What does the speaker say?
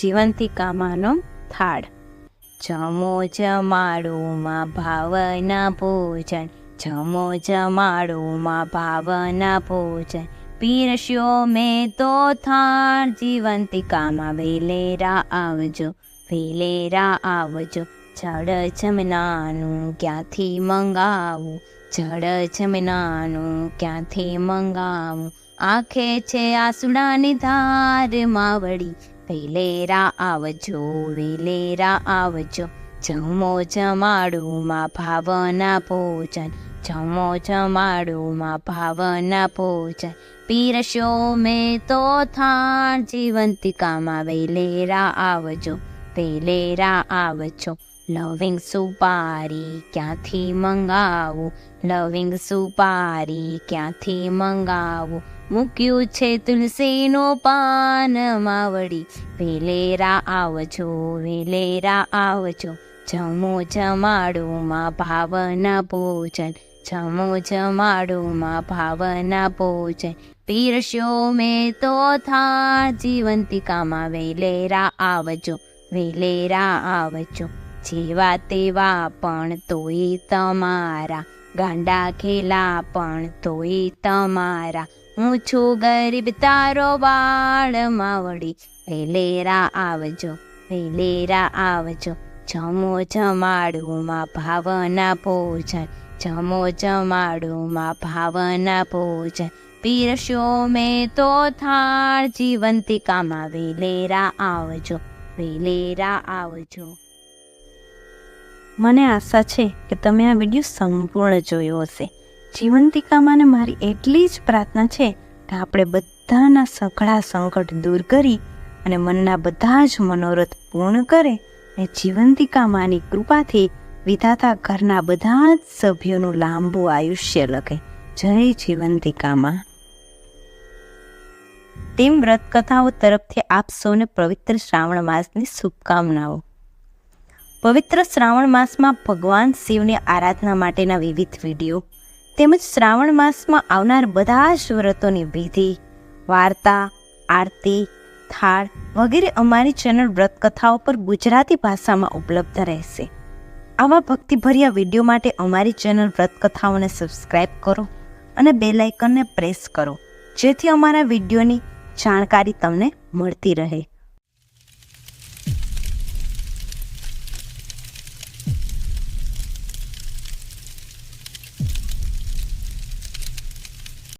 જીવંતિકામાનો થાળ. જમો જમાડુમાં ભાવના ભોજન. જમો જમાડુમાં ભાવના ભોજન. પીરસ્યો મેં તો થાળ. જીવંતિકામાં વેલેરા આવજો વેલેરા આવજો. જળ જમનાનું ક્યાંથી મંગાવું? જળ જમનાનું ક્યાંથી મંગાવું? આંખે છે આસુડાની ધાર, માવડી વેલેરા આવજો વેલેરા આવજો. જમો જમાડુમાં ભાવના ભોજન. જમો જમાડુમાં ભાવના ભોજન. પીરશો મેં તો થાણ જીવંતિકામાં વેલેરા આવજો વેલેરા આવજો. લવિંગ સુપારી ક્યાંથી મંગાવું? લવિંગ સુપારી ક્યાંથી મંગાવું? મૂક્યું છે તુલસીનું પાન. માવડી, વેલેરા આવજો વેલેરા આવજો. જમો જમાડુમાં ભાવના ભોજન. જમો જમાડુમાં ભાવના ભોજન. પીરસ્યો મેં તો થા જીવંતિકામાં વેલેરા આવજો વેલેરા આવજો. જેવા તેવા પણ તોય તમારા. ગાંડા ખેલા પણ તોય તમારા. હું છું ગરીબ તારો બાળ માવડી. વેલેરા આવજો વેલેરા આવજો. જમો જમાડુમાં ભાવના ભોજન, જમો જમાડુમાં ભાવના ભોજન. પીરસ્યો મેં તો થાળ જીવંતિકામાં વેલેરા આવજો વેલેરા આવજો. મને આશા છે કે તમે આ વીડિયો સંપૂર્ણ જોયો હશે. જીવંતિકામાંને મારી એટલી જ પ્રાર્થના છે કે આપણે બધાના સઘળા સંકટ દૂર કરી અને મનના બધા જ મનોરથ પૂર્ણ કરે અને જીવંતિકામાંની કૃપાથી વિધાતા ઘરના બધા જ સભ્યોનું લાંબુ આયુષ્ય લખે. જય જીવંતિકામાં તેમ વ્રત કથાઓ તરફથી આપ સૌને પવિત્ર શ્રાવણ માસની શુભકામનાઓ. પવિત્ર શ્રાવણ માસમાં ભગવાન શિવની આરાધના માટેના વિવિધ વીડિયો તેમજ શ્રાવણ માસમાં આવનાર બધા જ વ્રતોની વિધિ, વાર્તા, આરતી, થાળ વગેરે અમારી ચેનલ વ્રત કથાઓ પર ગુજરાતી ભાષામાં ઉપલબ્ધ રહેશે. આવા ભક્તિભર્યા વીડિયો માટે અમારી ચેનલ વ્રત કથાઓને સબસ્ક્રાઇબ કરો અને બે લાઇકનને પ્રેસ કરો, જેથી અમારા વિડીયોની જાણકારી તમને મળતી રહે.